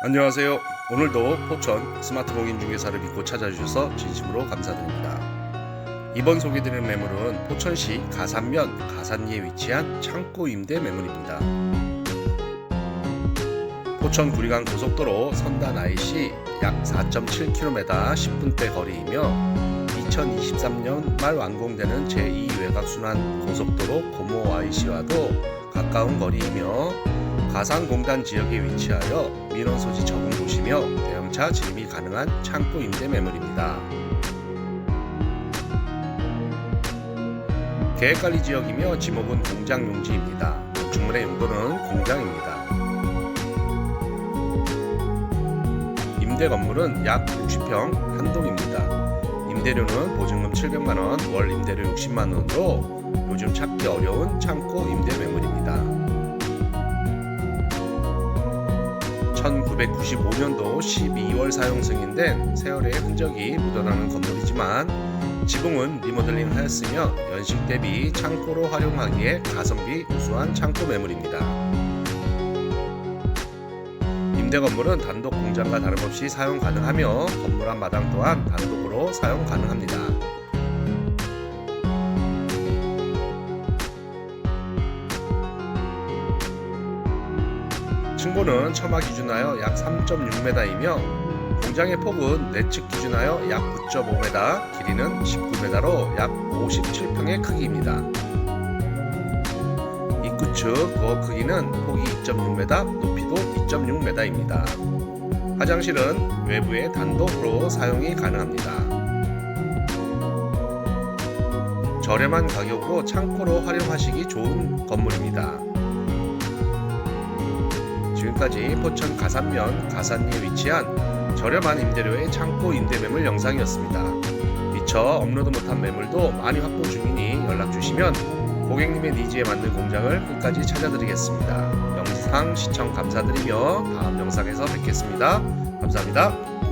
안녕하세요. 오늘도 포천 스마트 공인 중개사를 믿고 찾아주셔서 진심으로 감사드립니다. 이번 소개드리는 매물은 포천시 가산면 가산리에 위치한 창고 임대 매물입니다. 포천 구리강 고속도로 선단 IC 약 4.7km 10분대 거리이며 2023년 말 완공되는 제2 외곽순환 고속도로 고모 IC와도 가까운 거리이며 가상공단 지역에 위치하여 민원 소지 적은 곳이며 대형차 진입이 가능한 창고 임대 매물입니다. 계획관리 지역이며 지목은 공장 용지입니다. 건축물의 용도는 공장입니다. 임대 건물은 약 60평 한 동입니다. 임대료는 보증금 700만 원, 월 임대료 60만 원으로 요즘 찾기 어려운 창고 임대 매물입니다. 1995년도 12월 사용 승인된 세월의 흔적이 묻어나는 건물이지만 지붕은 리모델링 하였으며 연식 대비 창고로 활용하기에 가성비 우수한 창고 매물입니다. 임대 건물은 단독 공장과 다름없이 사용 가능하며 건물 앞 마당 또한 단독으로 사용 가능합니다. 층고는 처마 기준하여 약 3.6m이며 공장의 폭은 내측 기준하여 약 9.5m, 길이는 19m로 약 57평의 크기입니다. 입구 측 도어 크기는 폭이 2.6m, 높이도 2.6m입니다. 화장실은 외부에 단독으로 사용이 가능합니다. 저렴한 가격으로 창고로 활용하시기 좋은 건물입니다. 지금까지 포천 가산면 가산리에 위치한 저렴한 임대료의 창고 임대 매물 영상이었습니다. 미처 업로드 못한 매물도 많이 확보 중이니 연락 주시면 고객님의 니즈에 맞는 공장을 끝까지 찾아드리겠습니다. 영상 시청 감사드리며 다음 영상에서 뵙겠습니다. 감사합니다.